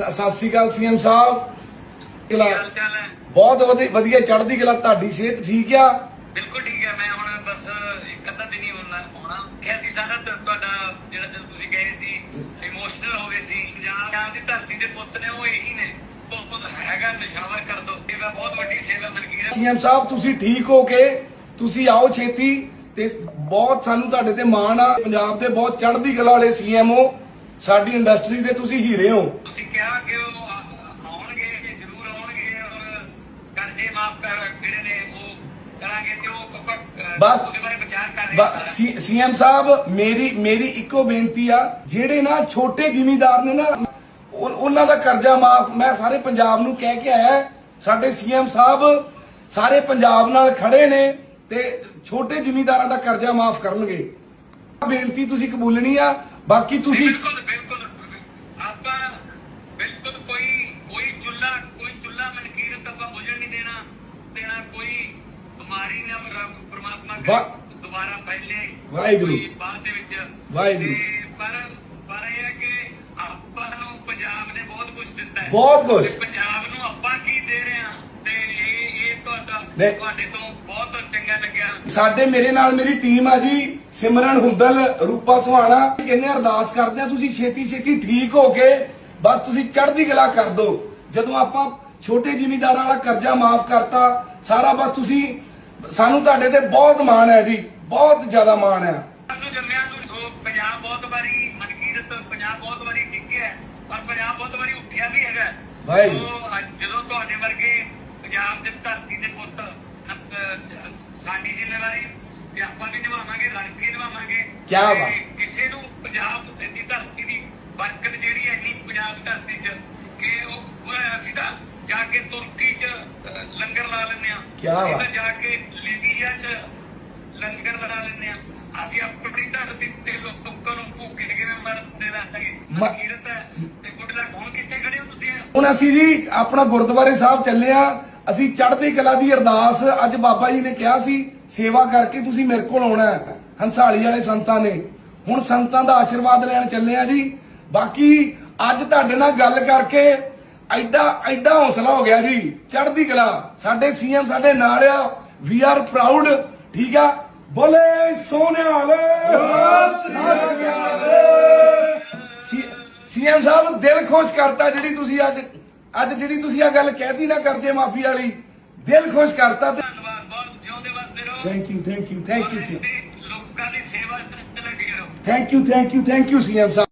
ਸਤਿ ਸ਼੍ਰੀ ਅਕਾਲ ਸੀਐਮ ਸਾਹਿਬ। ਹੈ? ਬਹੁਤ ਵਧੀ- ਵਧੀਆ ਚੜ੍ਹਦੀ ਕਲਾ ਤੁਹਾਡੀ ਸਿਹਤ ਠੀਕ ਆ? ਬਿਲਕੁਲ ਠੀਕ ਹੈ ਮੈਂ ਹੁਣ ਬਸ ਇੱਕ ਅੱਧਾ ਦਿਨ ਹੀ ਹੋਣਾ ਹੋਣਾ। ਕਿਹਾ ਸੀ ਸਾਰਾ ਤੁਹਾਡਾ ਜਿਹੜਾ ਜਦੋਂ ਤੁਸੀਂ ਗਏ ਸੀ ਇਮੋਸ਼ਨਲ ਹੋ ਗਏ ਸੀ ਪੰਜਾਬ ਦੀ ਧਰਤੀ ਦੇ ਪੁੱਤ ਨੇ ਉਹ ਇਹੀ ਨੇ। ਹੈਗਾ ਨਿਸ਼ਾਵਰ ਕਰ ਦੋ। ਸੇਵਾ ਬਹੁਤ ਵੱਡੀ ਸੇਵਾ ਮਨਕੀਰ ਸੀਐਮ ਸਾਹਿਬ ਤੁਸੀਂ ਠੀਕ ਹੋ ਕੇ ਤੁਸੀਂ ਆਓ ਛੇਤੀ। ਤੇ ਬਹੁਤ ਸਾਨੂੰ ਤੁਹਾਡੇ ਤੇ ਮਾਣ ਆ। ਪੰਜਾਬ ਦੇ ਬਹੁਤ ਚੜ੍ਹਦੀ ਕਲਾ ਵਾਲੇ ਸੀਐਮ ਹੋ ਸਾਡੀ ਇੰਡਸਟਰੀ ਦੇ ਤੁਸੀਂ ਹੀਰੇ ਹੋ। ਤੁਸੀਂ ਕਿਹਾ ਕਿ ਉਹ ਆਉਣਗੇ ਜ਼ਰੂਰ ਆਉਣਗੇ ਔਰ ਕਰਜ਼ੇ ਮਾਫ ਕਰ ਜਿਹੜੇ ਨੇ ਉਹ ਕਰਾਂਗੇ ਤੇ ਉਹ ਬਸ। ਸੀਐਮ ਸਾਹਿਬ ਮੇਰੀ ਮੇਰੀ ਇੱਕੋ ਬੇਨਤੀ ਆ ਜਿਹੜੇ ਨਾ ਛੋਟੇ ਜ਼ਿਮੀਂਦਾਰ ਨੇ ਨਾ ਉਹ- ਉਹਨਾਂ ਦਾ ਕਰਜ਼ਾ ਮਾਫ ਮੈਂ ਸਾਰੇ ਪੰਜਾਬ ਨੂੰ ਕਹਿ ਕੇ ਆਇਆ ਸਾਡੇ ਸੀਐਮ ਸਾਹਿਬ ਸਾਰੇ ਪੰਜਾਬ ਨਾਲ ਖੜੇ ਨੇ ਤੇ ਛੋਟੇ ਜ਼ਿਮੀਂਦਾਰਾਂ ਦਾ ਕਰਜ਼ਾ ਮਾਫ ਕਰਨਗੇ। ਬੇਨਤੀ ਤੁਸੀਂ ਕਬੂਲਣੀ ਆ ਬਾਕੀ ਤੁਸੀਂ ਬਿਲਕੁਲ ਕੋਈ ਕੋਈ ਚੁੱਲਾ ਕੋਈ ਚੁੱਲਾ ਮਨਕੀਰਤ ਆਪਾਂ ਬੁਝਣ ਨਹੀਂ ਦੇਣਾ ਦੇਣਾ ਕੋਈ ਬਿਮਾਰੀ ਨਾ ਰੱਬ ਪ੍ਰਮਾਤਮਾ। ਕਰੇ ਦੁਬਾਰਾ ਫੈਲੇ ਵਾਹਿਗੁਰੂ। ਬਾਅਦ ਦੇ ਵਿੱਚ ਵਾਹਿਗੁਰੂ। ਪਰ ਪਰ ਇਹ ਹੈ ਕਿ ਆਪਾਂ ਨੂੰ ਪੰਜਾਬ ਨੇ ਬਹੁਤ ਕੁਝ ਦਿੱਤਾ ਹੈ ਬਹੁਤ। ਤੇ ਪੰਜਾਬ ਨੂੰ ਆਪਾਂ ਕੀ ਦੇ ਰਹੇ ਹਾਂ ਤੇ ਇਹ ਇਹ ਤੁਹਾਡਾ। ਤੁਹਾਡੇ ਤੋਂ ਬਹੁਤ ਚੰਗਾ ਲੱਗਿਆ ਸਾਡੇ ਮੇਰੇ ਨਾਲ ਮੇਰੀ ਟੀਮ ਆ ਜੀ ਸਿਮਰਨ ਹੁੰਦਲ ਰੂਪਾ ਸੁਹਾਣਾ ਕਹਿੰਦੇ ਅਰਦਾਸ ਕਰਦੇ ਆ ਤੁਸੀਂ ਛੇਤੀ ਛੇਤੀ ਠੀਕ ਹੋ ਕੇ ਬਸ ਤੁਸੀਂ ਚੜ੍ਹਦੀ ਕਲਾ ਕਰ ਦਿਓ ਜਦੋਂ ਆਪਾਂ ਛੋਟੇ ਜ਼ਿਮੀਂਦਾਰਾਂ ਵਾਲਾ ਕਰਜ਼ਾ ਮਾਫ ਕਰਤਾ ਸਾਰਾ ਬਸ ਤੁਸੀਂ ਸਾਨੂੰ ਤੁਹਾਡੇ ਤੇ ਬਹੁਤ ਮਾਣ ਹੈ ਜੀ ਬਹੁਤ ਜ਼ਿਆਦਾ ਮਾਣ ਹੈ। ਨੂੰ ਜੰਮਿਆਂ ਨੂੰ ਉਹ ਪੰਜਾਬ ਬਹੁਤ ਵਾਰੀ ਮਨਕੀਰਤ ਪੰਜਾਬ ਬਹੁਤ ਵਾਰੀ ਡਿੱਗਿਆ ਪਰ ਪੰਜਾਬ ਬਹੁਤ ਵਾਰੀ ਉੱਠਿਆ ਵੀ ਹੈਗਾ। ਜਦੋਂ ਤੁਹਾਡੇ ਵਰਗੇ ਪੰਜਾਬ ਦੇ ਧਰਤੀ ਦੇ ਪੁੱਤ ਸਾਡੀ ਜ਼ਿੰਮੇਵਾਰੀ ਕਿ ਆਪਾਂ ਵੀ ਨਿਭਾਵਾਂਗੇ ਰਲ ਕੇ ਨਿਭਾਵਾਂਗੇ ਕਿਆ ਤੇ ਬਾਤ। ਕਿਸੇ ਨੂੰ ਪੰਜਾਬ ਦੀ ਧਰਤੀ ਦੀ ਬਰਕਤ ਜਿਹੜੀ ਹੈ ਇੰਨੀ ਪੰਜਾਬ ਦੀ ਧਰਤੀ 'ਚ ਕਿ ਉਹ ਉਹ ਅਸੀਂ ਤਾਂ ਜਾ ਕੇ ਤੁਰਕੀ 'ਚ ਲੰਗਰ ਲਾ ਲੈਂਦੇ ਆ ਅਸੀਂ ਬਾਤ। ਜਾ ਕੇ ਲੀਬੀਆ 'ਚ ਲੰਗਰ ਲਗਾ ਲੈਂਦੇ ਆ ਅਸੀਂ ਆਪਣੀ ਧਰਤੀ ਤੇ ਲੋਕਾਂ ਨੂੰ ਭੁੱਖੇ ਕਿਵੇਂ ਮਰਦੇ ਰਹਾਂਗੇ ਮ- ਮਨਕੀਰਤ ਹੈ। ਤੇ ਗੁੱਡ ਲੱਕ ਹੁਣ ਕਿੱਥੇ ਖੜੇ ਹੋ ਤੁਸੀਂ? ਹੁਣ ਅਸੀਂ ਜੀ ਆਪਣਾ ਗੁਰਦੁਆਰੇ ਸਾਹਿਬ ਚੱਲੇ ਆ ਅਸੀਂ ਚੜ੍ਹਦੀ ਕਲਾ ਦੀ ਅਰਦਾਸ ਅੱਜ ਬਾਬਾ ਜੀ ਨੇ ਕਿਹਾ ਸੀ ਸੇਵਾ ਕਰਕੇ ਤੁਸੀਂ ਮੇਰੇ ਕੋਲ ਆਉਣਾ ਹੰਸਾਲੀ ਵਾਲੇ ਸੰਤਾਂ ਨੇ। ਹੁਣ ਸੰਤਾਂ ਦਾ ਆਸ਼ੀਰਵਾਦ ਲੈਣ ਚੱਲੇ ਆ ਜੀ। ਬਾਕੀ ਅੱਜ ਤੁਹਾਡੇ ਨਾਲ ਗੱਲ ਕਰਕੇ ਐਡਾ ਐਡਾ ਹੌਸਲਾ ਹੋ ਗਿਆ ਜੀ ਚੜ੍ਹਦੀ ਕਲਾ। ਸਾਡੇ ਸੀਐਮ ਸਾਡੇ ਨਾਲ ਆ ਵੀ ਆਰ ਪ੍ਰਾਊਡ ਠੀਕ ਆ? ਬੋਲੇ ਸੋਨਿਆਲ ਸੀਐਮ ਸਾਹਿਬ ਦਿਲ ਖੁਸ਼ ਕਰਤਾ ਜਿਹੜੀ ਤੁਸੀਂ ਅੱਜ ਅੱਜ ਜਿਹੜੀ ਤੁਸੀਂ ਆ ਗੱਲ ਕਹਿਤੀ ਨਾ ਕਰਜੇ ਮਾਫੀ ਵਾਲੀ ਦਿਲ ਖੁਸ਼ ਕਰਤਾ ਤੇ ਧੰਨਵਾਦ ਬਹੁਤ ਜਿਉਂਦੇ ਵਸਦੇ ਰਹੋ। Thank you thank you thank you ਔਰ ਲੋਕਾਂ ਦੀ ਸੇਵਾ ਚ ਲੱਗੇ ਰਹੋ। Thank you thank you thank you CM sahib.